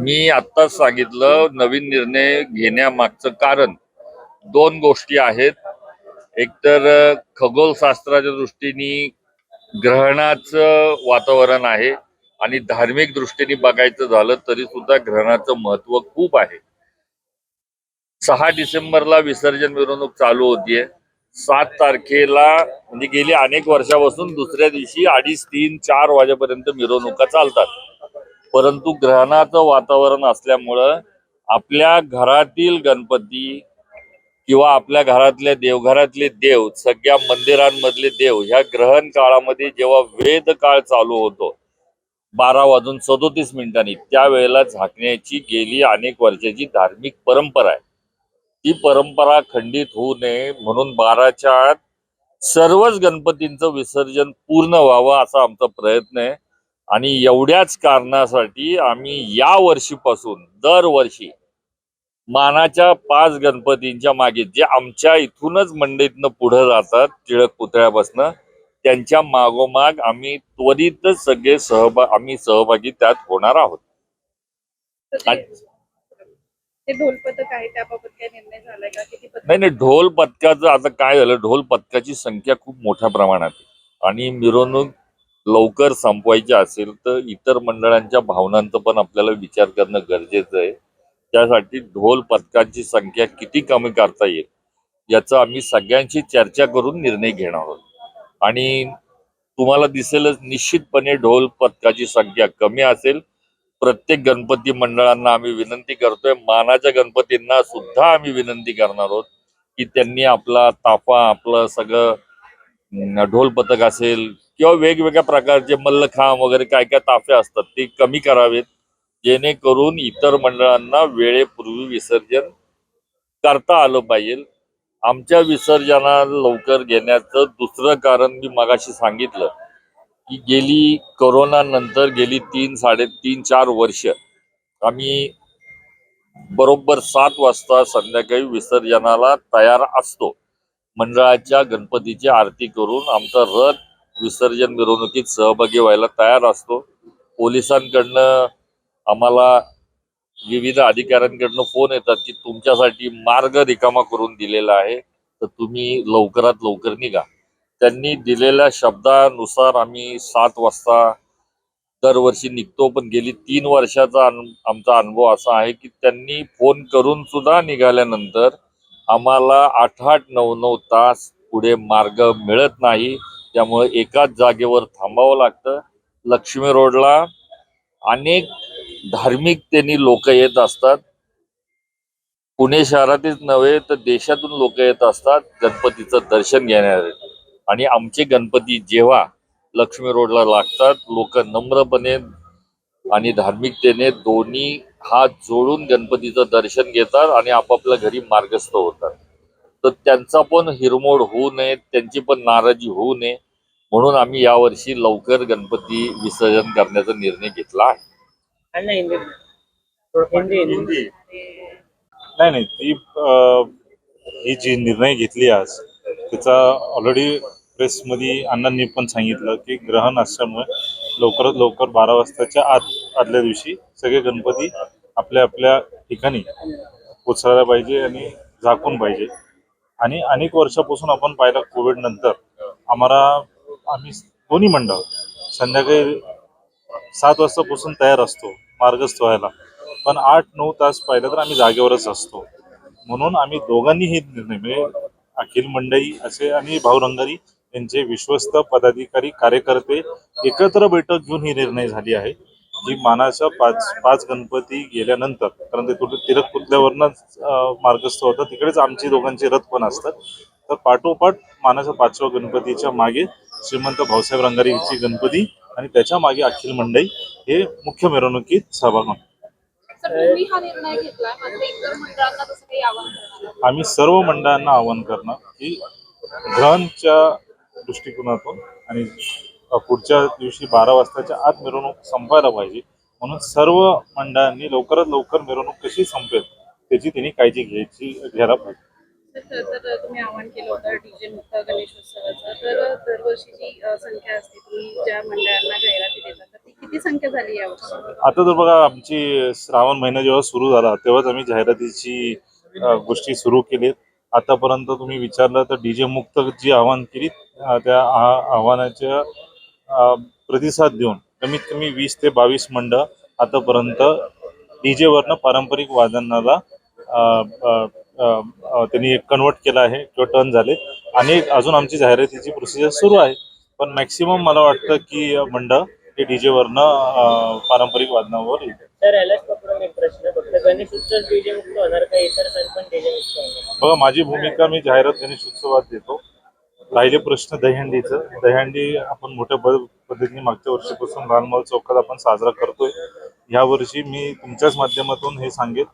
मी आत्ताच सांगितलं नवीन निर्णय घेण्यामागचं कारण दोन गोष्टी आहेत. एकतर खगोलशास्त्राच्या दृष्टीने ग्रहणाचं वातावरण आहे आणि धार्मिक दृष्टीने बघायचं झालं तरी सुद्धा ग्रहणाचं महत्त्व खूप आहे. सहा डिसेंबरला विसर्जन मिरवणूक चालू होतीये. सात तारखेला म्हणजे गेली अनेक वर्षापासून दुसऱ्या दिवशी अडीच तीन चार वाजेपर्यंत मिरवणुका चालतात. परंतु ग्रहणाचं वातावरण असल्यामुळं आपल्या घरातील गणपती किंवा आपल्या घरातले देवघरातले देव सगळ्या मंदिरांमधले देव ह्या ग्रहण काळामध्ये जेव्हा वेद काळ चालू होतो बारा वाजून सदोतीस मिनिटांनी त्यावेळेला झाकण्याची गेली अनेक वर्षाची धार्मिक परंपरा आहे. ती परंपरा खंडित होऊ नये म्हणून बाराच्या आत सर्वच गणपतींचं विसर्जन पूर्ण व्हावं असा आमचा प्रयत्न आहे. आणि एवढ्याच कारणासाठी आम्ही या वर्षीपासून दरवर्षी मानाच्या पाच गणपतींच्या मागे जे आमच्या इथूनच मंडईतनं पुढे जातात टिळक पुतळ्यापासनं त्यांच्या मागोमाग आम्ही त्वरितच सगळे सहभाग आम्ही सहभागी त्यात होणार आहोत. नाही नाही ढोल पथकाचं आता काय झालं ढोल पथकाची संख्या खूप मोठ्या प्रमाणात आणि मिरवणूक लवकर संपवायची असेल तर इतर मंडळांच्या भावनांचा पण आपल्याला विचार करणं गरजेचं आहे. त्यासाठी ढोल पथकाची संख्या किती कमी करता येईल याचा आम्ही सगळ्यांशी चर्चा करून निर्णय घेणार आहोत. आणि तुम्हाला दिसेलच निश्चितपणे ढोल पथकाची संख्या कमी असेल. प्रत्येक गणपती मंडळांना आम्ही विनंती करतोय मानाच्या गणपतींना सुद्धा आम्ही विनंती करणार आहोत की त्यांनी आपला ताफा आपलं सगळं ढोल पथक असेल किंवा वेगवेगळ्या प्रकारचे मल्लखांब वगैरे काय काय ताफे असतात ते कमी करावेत. जेणेकरून इतर मंडळांना वेळेपूर्वी विसर्जन करता आलं पाहिजे. आमच्या विसर्जनाला लवकर घेण्याचं दुसरं कारण मी मगाशी सांगितलं की गेली कोरोना नंतर गेली तीन साडेतीन चार वर्ष आम्ही बरोबर सात वाजता संध्याकाळी विसर्जनाला तयार असतो. मंडळाच्या गणपतीची आरती करून आमचा रथ विसर्जन मिरवणुकीत सहभागी व्हायला तयार असतो. पोलिसांकडनं आम्हाला विविध अधिकाऱ्यांकडनं फोन येतात की तुमच्यासाठी मार्ग रिकामा करून दिलेला आहे तर तुम्ही लवकरात लवकर निघा. त्यांनी दिलेल्या शब्दानुसार आम्ही सात वाजता दरवर्षी निघतो पण गेली तीन वर्षाचा आमचा अनुभव असा आहे की त्यांनी फोन करून सुद्धा निघाल्यानंतर आम्हाला आठ आठ नऊ नऊ तास पुढे मार्ग मिळत नाही. त्यामुळे एकाच जागेवर थांबावं लागतं. लक्ष्मी रोडला अनेक धार्मिकतेने लोक येत असतात. पुणे शहरातच नव्हे तर देशातून लोक येत असतात गणपतीचं दर्शन घेण्यासाठी. आणि आमचे गणपती जेव्हा लक्ष्मी रोडला लागतात लोक नम्रपणे आणि धार्मिकतेने दोन्ही हात जोडून गणपतीचं दर्शन घेतात आणि आपापल्या घरी मार्गस्थ होतात. तर त्यांचा पण हिरमोड होऊ नये त्यांची पण नाराजी होऊ नये. म्हणून आम्ही यावर्षी लवकर गणपती विसर्जन करण्याचा निर्णय घेतला आहे. नाही नाही ती ही जी निर्णय घेतली आज त्याचा ऑलरेडी प्रेसमध्ये अण्णांनी पण सांगितलं की ग्रहण असल्यामुळे लवकरात लवकर बारा वाजताच्या आत आदल्या दिवशी सगळे गणपती आपल्या आपल्या ठिकाणी पोचायला पाहिजे आणि झाकून पाहिजे. आणि अनेक वर्षापासून आपण पाहिलं कोविड नंतर आम्हाला आम्ही दोन्ही मंडळ संध्याकाळी सात वाजतापासून तयार असतो मार्गस्थ व्हायला. पण आठ नऊ तास पाहिलं तर आम्ही जागेवरच असतो. म्हणून आम्ही दोघांनी हे निर्णय म्हणजे अखिल मंडई असे आणि भाऊ रंगारी यांचे विश्वस्त पदाधिकारी कार्यकर्ते एकत्र बैठक घेऊन ही निर्णय झाली आहे जी मानाच्या पाच पाच गणपती गेल्यानंतर कारण ते कुठे तिरक पुतल्यावरनच मार्गस्थ होतं तिकडेच आमची दोघांचे रथ पण असतात तर पाठोपाठ मानाच्या पाचव्या गणपतीच्या मागे श्रीमंत भाऊसाहेब रंगारीची गणपती आणि त्याच्यामागे अखिल मंडई हे मुख्य मिरवणुकीत सहभाग होणार हा आहात? आम्ही सर्व मंडळांना आवाहन करणार की ग्रहणच्या दृष्टिकोनातून आणि पुढच्या दिवशी बारा वाजताच्या आत मिरवणूक संपायला पाहिजे. म्हणून सर्व मंडळांनी लवकरात लवकर मिरवणूक कशी संपेल त्याची त्यांनी काळजी घ्यायची घ्यायला पाहिजे. तर तर तुम्ही आवाहन केलं होतं डीजे मुक्त गणेशोत्सवाचं. तर दरवर्षी जी अ, संख्या असते तुम्ही ज्या मंडळांना जाहिराती देता तर ती किती संख्या झाली यावर्षी आता तर बघा आमची श्रावण महिना जेव्हा सुरू झाला तेव्हाच आम्ही जाहिरातीची गोष्टी सुरू केलीत. आतापर्यंत तुम्ही विचारलं तर डीजे मुक्त जी आव्हान केली त्या आव्हानाच्या अ, प्रतिसाद देऊन कमीत कमी वीस ते बावीस मंड आतापर्यंत डीजेवरनं पारंपरिक वादनाला त्यांनी कन्वर्ट केलं आहे किंवा टर्न झाले. आणि अजून आमची जाहिरातीची प्रोसिजर सुरू आहे. पण मॅक्सिमम मला वाटतं की मंड हे डीजेवरनं पारंपरिक वादनावर येते तर यालाच पकडून एक प्रश्न फक्त. गणेश उत्सव डीजे मुक्त होणार का? इतर सण पण डीजे मुक्त होणार. बघा माझी भूमिका मी जाहिरात गणेश उत्सवात देतो. राहिले प्रश्न दहीहंडीचं. दहीहंडी आपण मोठ्या पद्धतीने मागच्या वर्षीपासून लालमहाल चौकात आपण साजरा करतोय. ह्या वर्षी मी तुमच्याच माध्यमातून हे सांगेन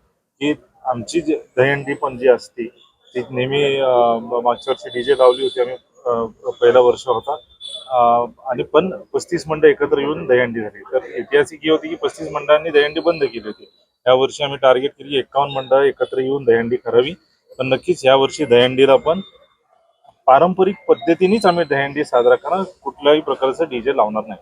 की आमची जी दहीहंडी पण जी असते ती नेहमी मागच्या वर्षी डीजे लावली होती आम्ही पहिला वर्ष होता आणि पण पस्तीस मंडळ एकत्र येऊन दहीहंडी झाली. तर ऐतिहासिक ही होती की पस्तीस मंडळांनी दहीहंडी बंद केली होती. या वर्षी आम्ही टार्गेट केली एकावन्न मंडळ एकत्र येऊन दहीहंडी करावी. पण नक्कीच या वर्षी दहीहंडीला पण पारंपरिक पद्धतीनेच आम्ही दहीहंडी साजरा करणार कुठल्याही प्रकारचं डीजे लावणार नाही.